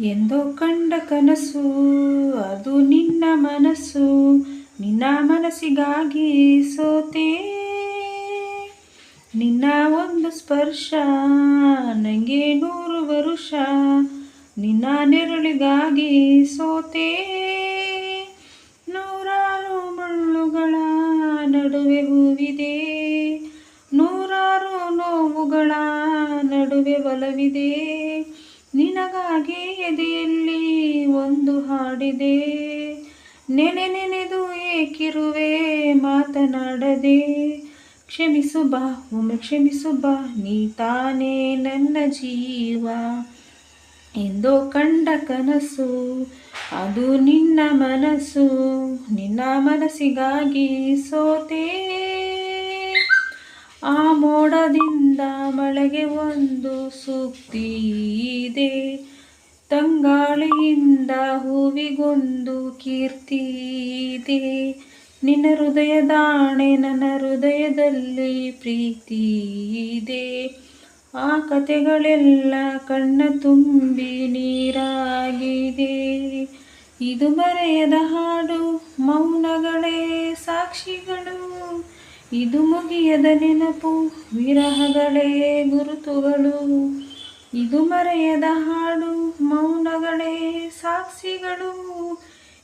ಎಂದೋ ಕಂಡ ಕನಸು, ಅದು ನಿನ್ನ ಮನಸ್ಸು, ನಿನ್ನ ಮನಸ್ಸಿಗಾಗಿ ಸೋತೆ. ನಿನ್ನ ಒಂದು ಸ್ಪರ್ಶ ನನಗೆ ನೂರು ವರುಷ, ನಿನ್ನ ನೆರಳಿಗಾಗಿ ಸೋತೆ. ನೂರಾರು ಮುಳ್ಳುಗಳ ನಡುವೆ ಹೂವಿದೆ, ನೂರಾರು ನೋವುಗಳ ನಡುವೆ ಒಲವಿದೆ. ನಿನಗಾಗಿ ಎದೆಯಲ್ಲಿ ಒಂದು ಹಾಡಿದೆ. ನೆನೆ ನೆನೆದು ಏಕಿರುವೆ ಮಾತನಾಡದೆ. ಕ್ಷಮಿಸು ಬಾ ಒಮ್ಮೆ ಕ್ಷಮಿಸು ಬಾ ನೀ ತಾನೇ ನನ್ನ ಜೀವ ಎಂದೋ ಕಂಡ ಕನಸು. ಅದು ನಿನ್ನ ಮನಸ್ಸು, ನಿನ್ನ ಮನಸ್ಸಿಗಾಗಿ ಸೋತೆ. ಆ ಮೋಡದಿಂದ ಮಳೆಗೆ ಒಂದು ಸೂಕ್ತಿ ತಂಗಾಳಿಯಿಂದ ಹೂವಿಗೊಂದು ಕೀರ್ತಿ ಇದೆ. ನಿನ್ನ ಹೃದಯದಾಣೆ ನನ್ನ ಹೃದಯದಲ್ಲಿ ಪ್ರೀತಿ ಇದೆ. ಆ ಕತೆಗಳೆಲ್ಲ ಕಣ್ಣ ತುಂಬಿ ನೀರಾಗಿದೆ. ಇದು ಮರೆಯದ ಹಾಡು, ಮೌನಗಳೇ ಸಾಕ್ಷಿಗಳು. ಇದು ಮುಗಿಯದ ನೆನಪು, ವಿರಹಗಳೇ ಗುರುತುಗಳು. ಇದು ಮರೆಯದ ಹಾಡು, ಮೌನಗಳೇ, ಸಾಕ್ಷಿಗಳು.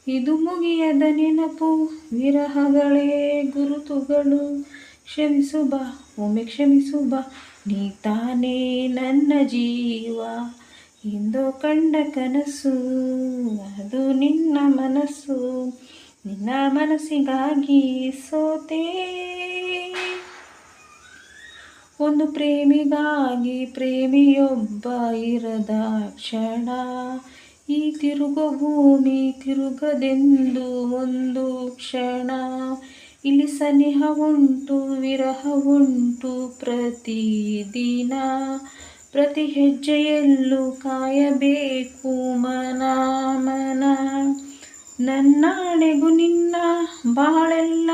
ಇದು ಮುಗಿಯದ ನೆನಪು, ವಿರಹಗಳೇ, ಗುರುತುಗಳು. ಕ್ಷಮಿಸು ಬಾ ಒಮ್ಮೆ ಕ್ಷಮಿಸು ಬಾ ನೀ ತಾನೇ ನನ್ನ ಜೀವ. ಎಂದೋ ಕಂಡ ಕನಸು, ಅದು ನಿನ್ನ ಮನಸ್ಸು. ನಿನ್ನ ಮನಸ್ಸಿಗಾಗಿ ಸೋತೆ ಒಂದು ಪ್ರೇಮಿಗಾಗಿ ಪ್ರೇಮಿಯೊಬ್ಬ ಇರದ ಕ್ಷಣ. ಈ ತಿರುಗ ಭೂಮಿ ತಿರುಗದೆಂದು ಒಂದು ಕ್ಷಣ. ಇಲ್ಲಿ ಸನಿಹ ಉಂಟು ವಿರಹ ಉಂಟು ಪ್ರತಿದಿನ ಪ್ರತಿ ಹೆಜ್ಜೆಯಲ್ಲೂ ಕಾಯಬೇಕು ಮನ ಮನ ನನ್ನಾಣೆಗೂ ನಿನ್ನ ಬಾಳೆಲ್ಲ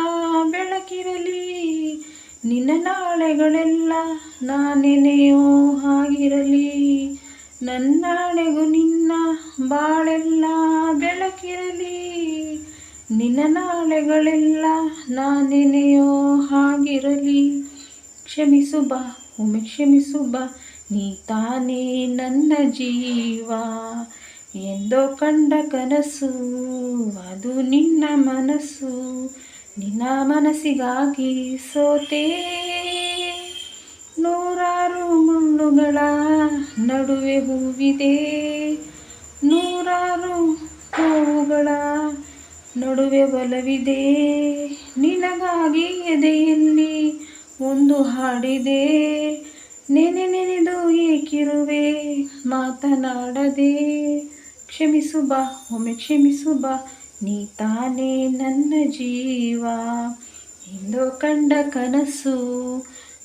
ಬೆಳಕಿರಲಿ. ನಿನ್ನ ನಾಳೆಗಳೆಲ್ಲ ನಾನೆನೆಯೋ ಹಾಗಿರಲಿ. ನನ್ನಾಣೆಗೂ ನಿನ್ನ ಬಾಳೆಲ್ಲ ಬೆಳಕಿರಲಿ. ನಿನ್ನ ನಾಳೆಗಳೆಲ್ಲ ನಾನೆನೆಯೋ ಹಾಗಿರಲಿ. ಕ್ಷಮಿಸು ಬಾ ಒಮ್ಮೆ ಕ್ಷಮಿಸು ಬಾ ನೀ ತಾನೇ ನನ್ನ ಜೀವ. ಎಂದೋ ಕಂಡ ಕನಸು, ಅದು ನಿನ್ನ ಮನಸ್ಸು. ನಿನ್ನ ಮನಸ್ಸಿಗಾಗಿ ಸೋತೆ. ನೂರಾರು ಮುಳ್ಳುಗಳ ನಡುವೆ ಹೂವಿದೆ. ನೂರಾರು ಹೂವುಗಳ ನಡುವೆ ಬಲವಿದೆ. ನಿನಗಾಗಿ ಎದೆಯಲ್ಲಿ ಒಂದು ಹಾಡಿದೆ. ನೆನೆ ನೆನೆದು ಏಕಿರುವೆ, ಮಾತನಾಡದೆ. ಕ್ಷಮಿಸು ಬಾ ಒಮ್ಮೆ ಕ್ಷಮಿಸು ಬಾ ನೀ ತಾನೇ ನನ್ನ ಜೀವ. ಎಂದೋ ಕಂಡ ಕನಸು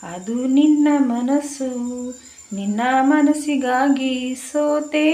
ಅದು ನಿನ್ನ ಮನಸ್ಸು ನಿನ್ನ ಮನಸ್ಸಿಗಾಗಿ ಸೋತೆ.